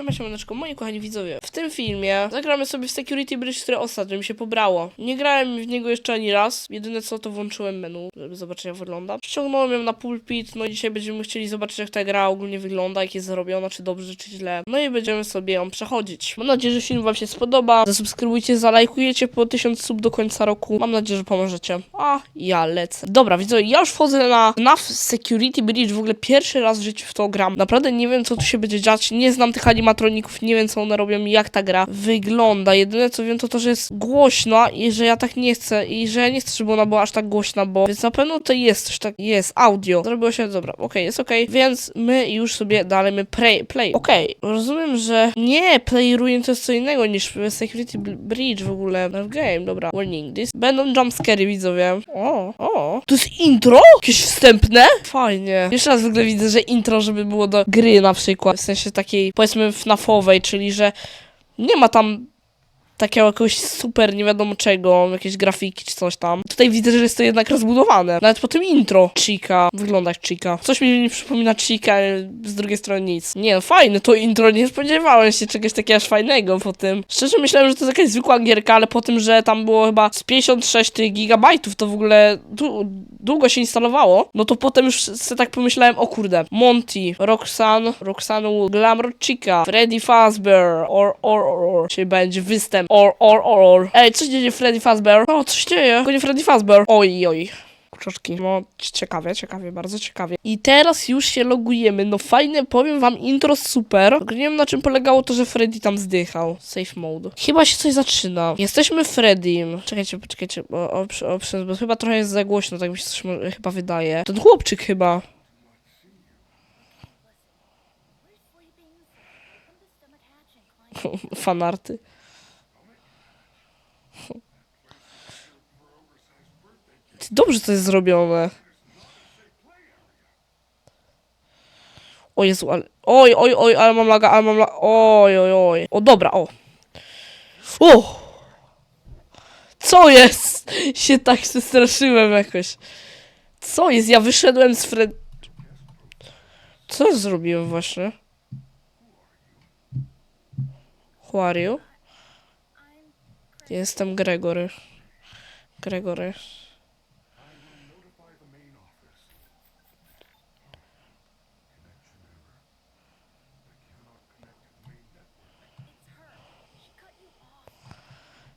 Siema, siemaneczko, moi kochani widzowie. W tym filmie zagramy sobie w Security Bridge, które ostatnio mi się pobrało. Nie grałem w niego jeszcze ani raz. Jedyne co to włączyłem menu, żeby zobaczyć jak wygląda. Ściągnąłem ją na pulpit, no i dzisiaj będziemy chcieli zobaczyć jak ta gra ogólnie wygląda, jak jest zrobiona, czy dobrze, czy źle. No i będziemy sobie ją przechodzić. Mam nadzieję, że film wam się spodoba. Zasubskrybujcie, zalajkujecie po 1000 sub do końca roku. Mam nadzieję, że pomożecie. A ja lecę. Dobra, widzowie, ja już wchodzę na FNAF Security Bridge. W ogóle pierwszy raz w życiu w to gram. Naprawdę nie wiem, co tu się będzie dziać. Nie znam tych animatroników, nie wiem, co one robią i jak ta gra wygląda. Jedyne, co wiem, to to, że jest głośna i że ja tak nie chcę. I że ja nie chcę, żeby ona była aż tak głośna, bo... Więc na pewno to jest coś tak... Jest, audio. Zrobiło się... Dobra, okej, jest okej. Więc my już sobie dalej play. play. Okej, rozumiem, że... Nie, play ruin to jest co innego niż Security Bridge w ogóle. w game, dobra. Warning, this... Będą jumpscary, widzowie. O, o. To jest intro? Jakieś wstępne? Fajnie. Jeszcze raz w ogóle widzę, że intro, żeby było do gry na przykład. W sensie takiej, powiedzmy, FNAFowej, czyli że nie ma tam takiego jakiegoś super nie wiadomo czego, jakieś grafiki czy coś tam. Tutaj widzę, że jest to jednak rozbudowane. Nawet po tym intro. Chica. Wygląda jak Chica. Coś mi nie przypomina Chica, z drugiej strony nic. Nie, fajne to intro, nie spodziewałem się czegoś takiego aż fajnego po tym. Szczerze myślałem, że to jest jakaś zwykła gierka, ale po tym, że tam było chyba z 56 tych gigabajtów, to w ogóle dłu- długo się instalowało, no to potem już sobie tak pomyślałem, o kurde, Monty, Roxanne, Roxanne Glamour Chica, Freddy Fazbear, or, or, or, or, czyli będzie występ, or, or, or, or. Ej, coś dzieje Freddy Fazbear? O, coś dzieje, nie Freddy Fazbear. Oj, oj. Kurczoczki, no ciekawie, ciekawie, bardzo ciekawie. I teraz już się logujemy, no fajne, powiem wam, intro super. Nie wiem na czym polegało to, że Freddy tam zdychał. Safe mode. Chyba się coś zaczyna. Jesteśmy Freddym. Czekajcie, poczekajcie, o, o, o, bo chyba trochę jest za głośno, tak mi się coś chyba wydaje. Ten chłopczyk chyba. Fanarty. Dobrze to jest zrobione. O Jezu, ale... Oj, oj, oj, ale mam laga, ale mam laga... Oj, oj, oj. O, dobra, o. O! Co jest? Się tak przestraszyłem jakoś. Co jest? Ja wyszedłem z Fred... Co zrobiłem właśnie? Who are you? Jestem Gregory. Gregory.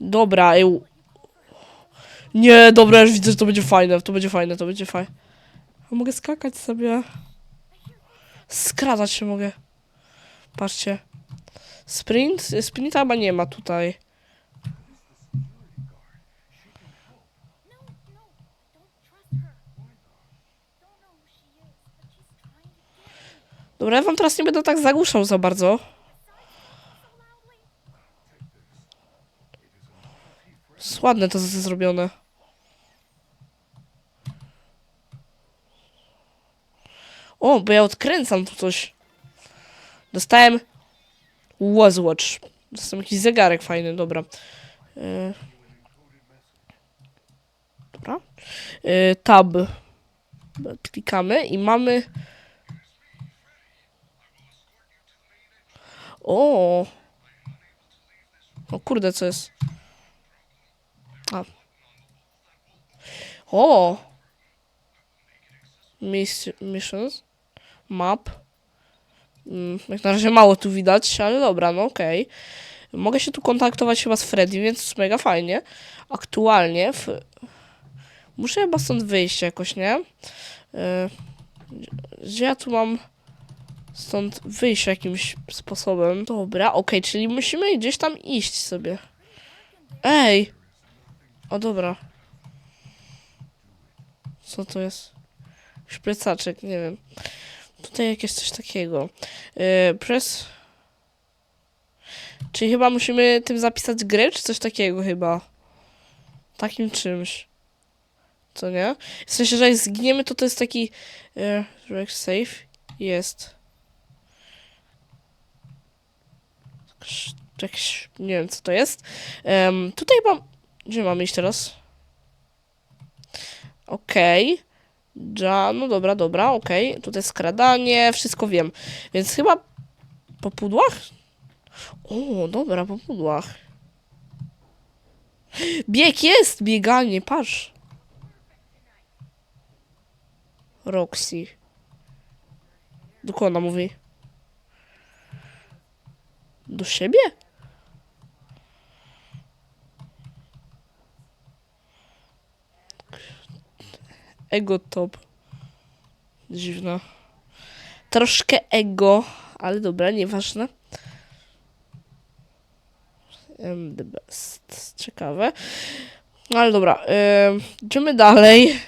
Dobra, ej. Nie, dobra, już widzę, że to będzie fajne, to będzie fajne, to będzie fajne. A mogę skakać sobie. Skradać się mogę. Patrzcie. Sprint? Sprinta chyba nie ma tutaj. Dobra, ja wam teraz nie będę tak zagłuszał za bardzo. Jest ładne to z- zrobione. O, bo ja odkręcam tu coś. Dostałem Watch. Dostałem jakiś zegarek fajny, dobra. E, Dobra. E, Tab. Klikamy i mamy... O! O kurde, co jest? O! Miss, missions. Map. Mm, jak na razie mało tu widać, ale dobra, no okej. Mogę się tu kontaktować chyba z Freddy, więc jest mega fajnie. Aktualnie w... Muszę chyba stąd wyjść jakoś, nie? Gdzie ja tu mam stąd wyjść jakimś sposobem? Dobra, okej, czyli musimy gdzieś tam iść sobie. Ej! O dobra. Co to jest? Jakiś plecaczek, nie wiem. Tutaj jakieś coś takiego. Yy, press. Czyli chyba musimy tym zapisać grę, czy coś takiego chyba. Takim czymś. Co nie? W sensie, że jak zginiemy, to to jest taki... Yy, save. Jest. Jakiś- nie wiem co to jest. Em, tutaj mam... Gdzie mamy iść teraz? Okej. Ja, no dobra, dobra, okej. Tutaj skradanie, wszystko wiem. Więc chyba po pudłach? O, dobra, po pudłach. Bieg jest! Bieganie, patrz. Roxy. Do ona mówi? Do siebie? Ego top. Dziwne. Troszkę ego, ale dobra, nieważne. Am the best. Ciekawe. No ale dobra, ym, idziemy dalej.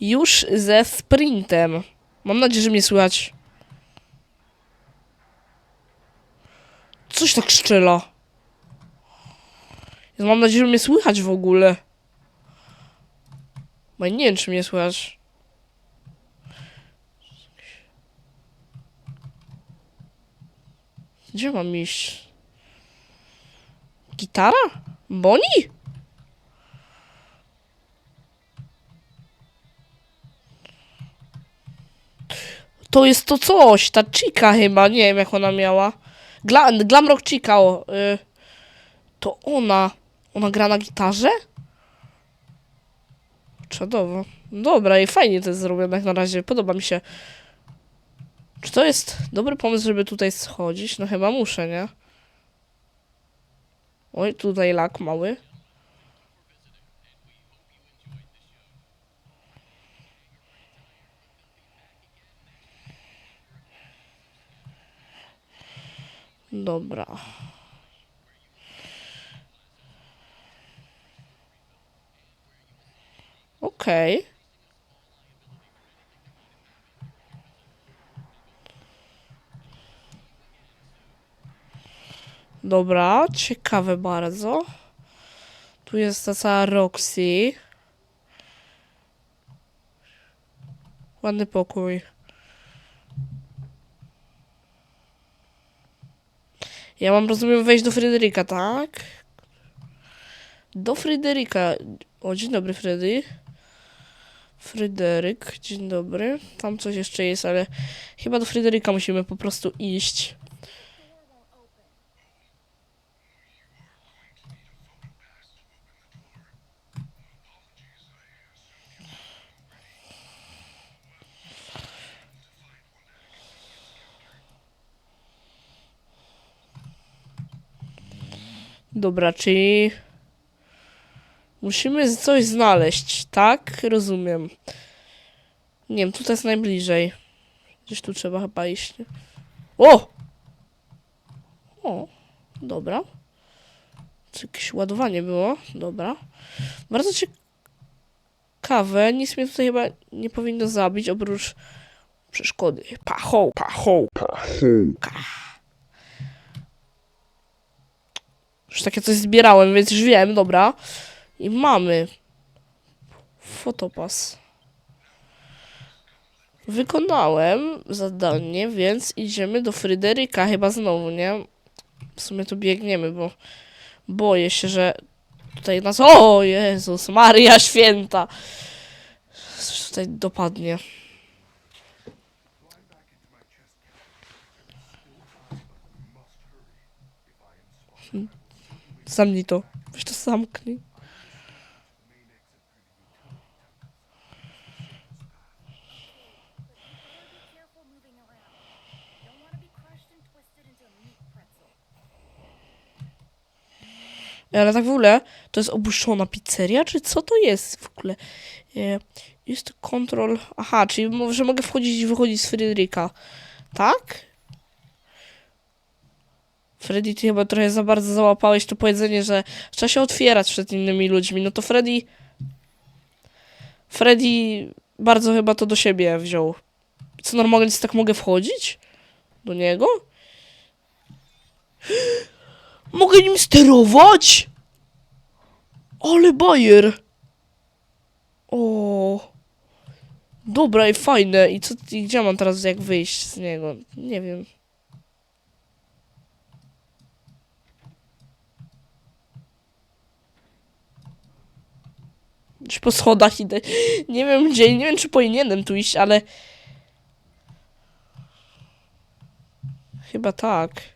Już ze sprintem. Mam nadzieję, że mnie słychać. Coś tak szczela. Mam nadzieję, że mnie słychać w ogóle. Bo nie wiem, czy mnie słychać. Gdzie mam iść? Gitara? Boni? To jest to coś, ta Chica chyba, nie wiem jak ona miała. Gla Glamrock Chica, o, y, to ona. Ona gra na gitarze? Czadowo. Dobra i fajnie to jest zrobione jak na razie, podoba mi się. Czy to jest dobry pomysł, żeby tutaj schodzić? No chyba muszę, nie? Oj, tutaj lak mały. Dobra. Okej. Dobra, ciekawe bardzo. Tu jest ta cała Roxy. Ładny pokój. Ja mam, rozumiem, wejść do Fryderyka, tak? Do Fryderyka. O, dzień dobry, Freddy. Fryderyk, dzień dobry. Tam coś jeszcze jest, ale chyba do Fryderyka musimy po prostu iść. Dobra, czyli musimy coś znaleźć, tak? Rozumiem. Nie wiem, tutaj jest najbliżej. Gdzieś tu trzeba chyba iść. nie? O! O, dobra. Czy jakieś ładowanie było? Dobra. Bardzo ciekawe. Nic mnie tutaj chyba nie powinno zabić, oprócz przeszkody. Pachoł, pachoł. Już takie coś zbierałem, więc już wiem, dobra. I mamy. Fotopas. Wykonałem zadanie, więc idziemy do Fryderyka chyba znowu, nie? W sumie tu biegniemy, bo boję się, że tutaj nas... O Jezus, Maria Święta! Coś tutaj dopadnie. Zamknij to. Weź to zamknij. Ale tak w ogóle, to jest opuszczona pizzeria, czy co to jest w ogóle? E, Jest kontrol... Aha, czyli że mogę wchodzić i wychodzić z Fryderyka. Tak? Freddy, ty chyba trochę za bardzo załapałeś to powiedzenie, że trzeba się otwierać przed innymi ludźmi. No to Freddy... Freddy bardzo chyba to do siebie wziął. Co, normalnie tak mogę wchodzić? Do niego? Mogę nim sterować? Ale bajer. O. Dobra i fajne. I co, i gdzie mam teraz jak wyjść z niego? Nie wiem. Już po schodach idę. Nie wiem gdzie, nie wiem czy powinienem tu iść, ale... Chyba tak.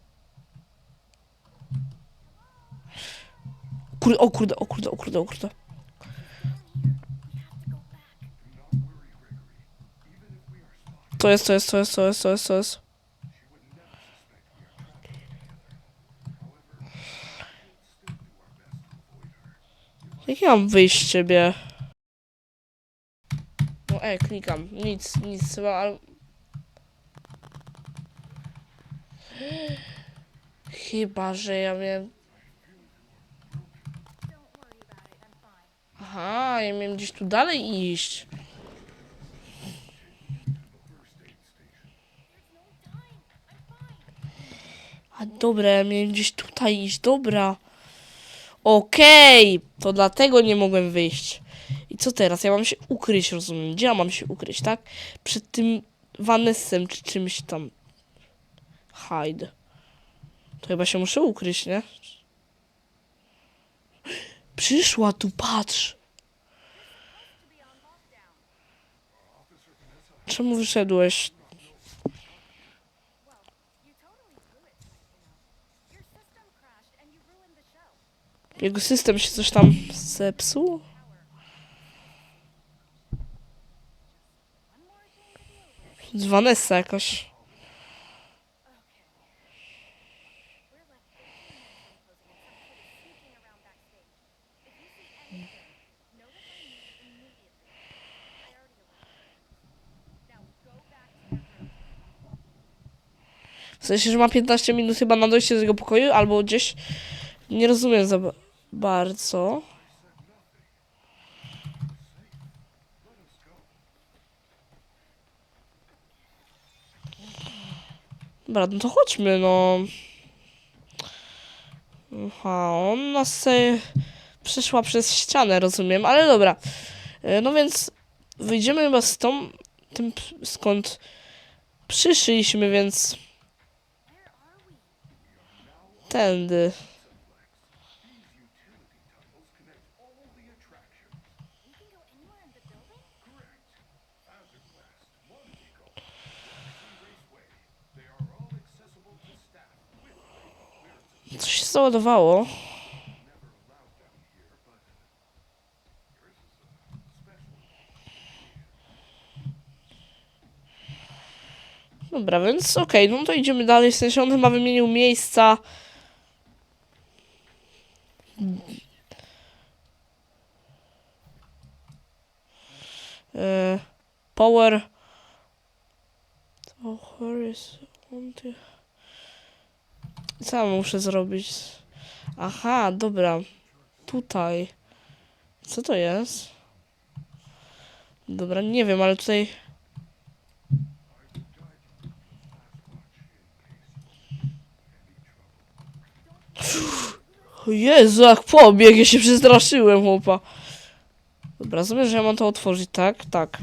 Kurde, o kurde, o kurde, o kurde, o kurde. To jest, to jest, to jest, to jest, to jest, to jest. Jak ja mam wyjść z ciebie? No ej, klikam. Nic, nic, chyba... Chyba, że ja miałem... Aha, ja miałem gdzieś tu dalej iść. A dobra, ja miałem gdzieś tutaj iść, dobra. Okej, to dlatego nie mogłem wyjść. I co teraz? Ja mam się ukryć, rozumiem. Gdzie ja mam się ukryć, tak? Przed tym Vanessem czy czymś tam. Hide. To chyba się muszę ukryć, nie? Przyszła tu, patrz. Czemu wyszedłeś? You totally blew it, you know. Your system crashed and you ruined the show. Jego system się coś tam zepsuł? Vanessa jakoś. Sensie, że ma 15 minut chyba na dojście do tego pokoju, albo gdzieś. Nie rozumiem za ba- bardzo. Dobra, no to chodźmy, no. Aha, on nas sobie przeszła przez ścianę, rozumiem, ale dobra. E, No więc wyjdziemy chyba z tą, tym, skąd przyszliśmy, więc? Tędy. Coś się załadowało. Dobra, więc okej, no to idziemy dalej. W sensie on chyba wymienił miejsca. E, power. On the... Co muszę zrobić? Aha, dobra. Tutaj. Co to jest? Dobra, nie wiem, ale tutaj... Jezu, jak pobiegł, ja się przestraszyłem, chłopa. Dobra, rozumiem, że ja mam to otworzyć, tak? Tak.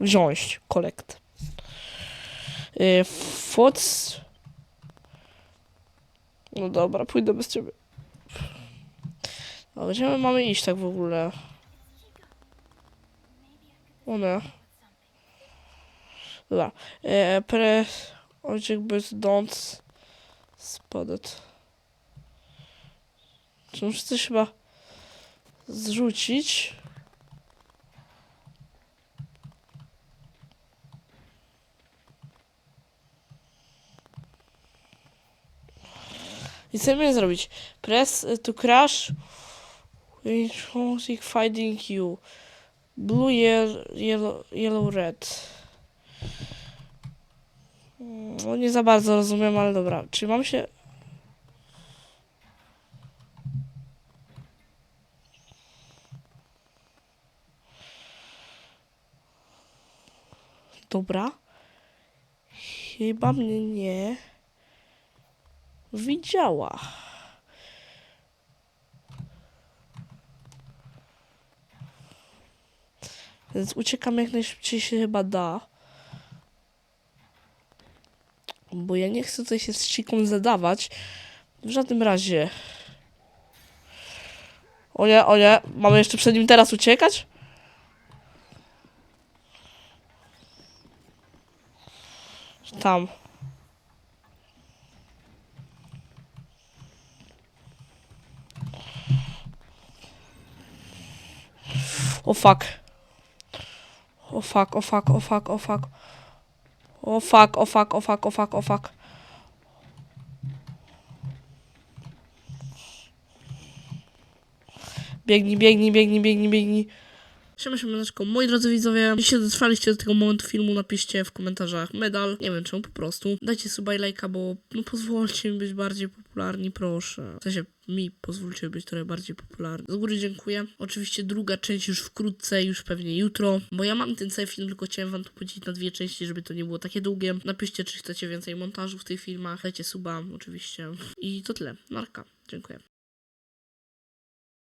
Wziąć, kolekt. Yy, foc... No dobra, pójdę bez ciebie. A gdzie my mamy iść tak w ogóle? One. Dobra. E, press object but don't spotted. Czy muszę coś chyba zrzucić? I co miałem zrobić? Press to crash. Music finding you. Blue, yellow, yellow, red. No nie za bardzo rozumiem, ale dobra. Czy mam się... Dobra. Chyba mnie nie widziała. Więc uciekam jak najszybciej się chyba da. Bo ja nie chcę tutaj się z ciką zadawać. W żadnym razie. O nie, o nie. Mamy jeszcze przed nim teraz uciekać? Tam. O fuck. O fuck, o fuck, o fuck, o fuck. O fuck, o fuck, o fuck, o fuck, o fuck. Biegnij, biegnij, biegnij, biegnij, biegnij. Siema, siemaneczko. Moi drodzy widzowie, jeśli dotrwaliście do tego momentu filmu, napiszcie w komentarzach medal. Nie wiem czemu, po prostu. Dajcie suba i lajka, bo no pozwólcie mi być bardziej popularni, proszę. W sensie mi pozwólcie być trochę bardziej popularni. Z góry dziękuję. Oczywiście druga część już wkrótce, już pewnie jutro, bo ja mam ten cały film, tylko chciałem wam to podzielić na dwie części, żeby to nie było takie długie. Napiszcie, czy chcecie więcej montażu w tych filmach. Dajcie suba, oczywiście. I to tyle. Narka. Dziękuję.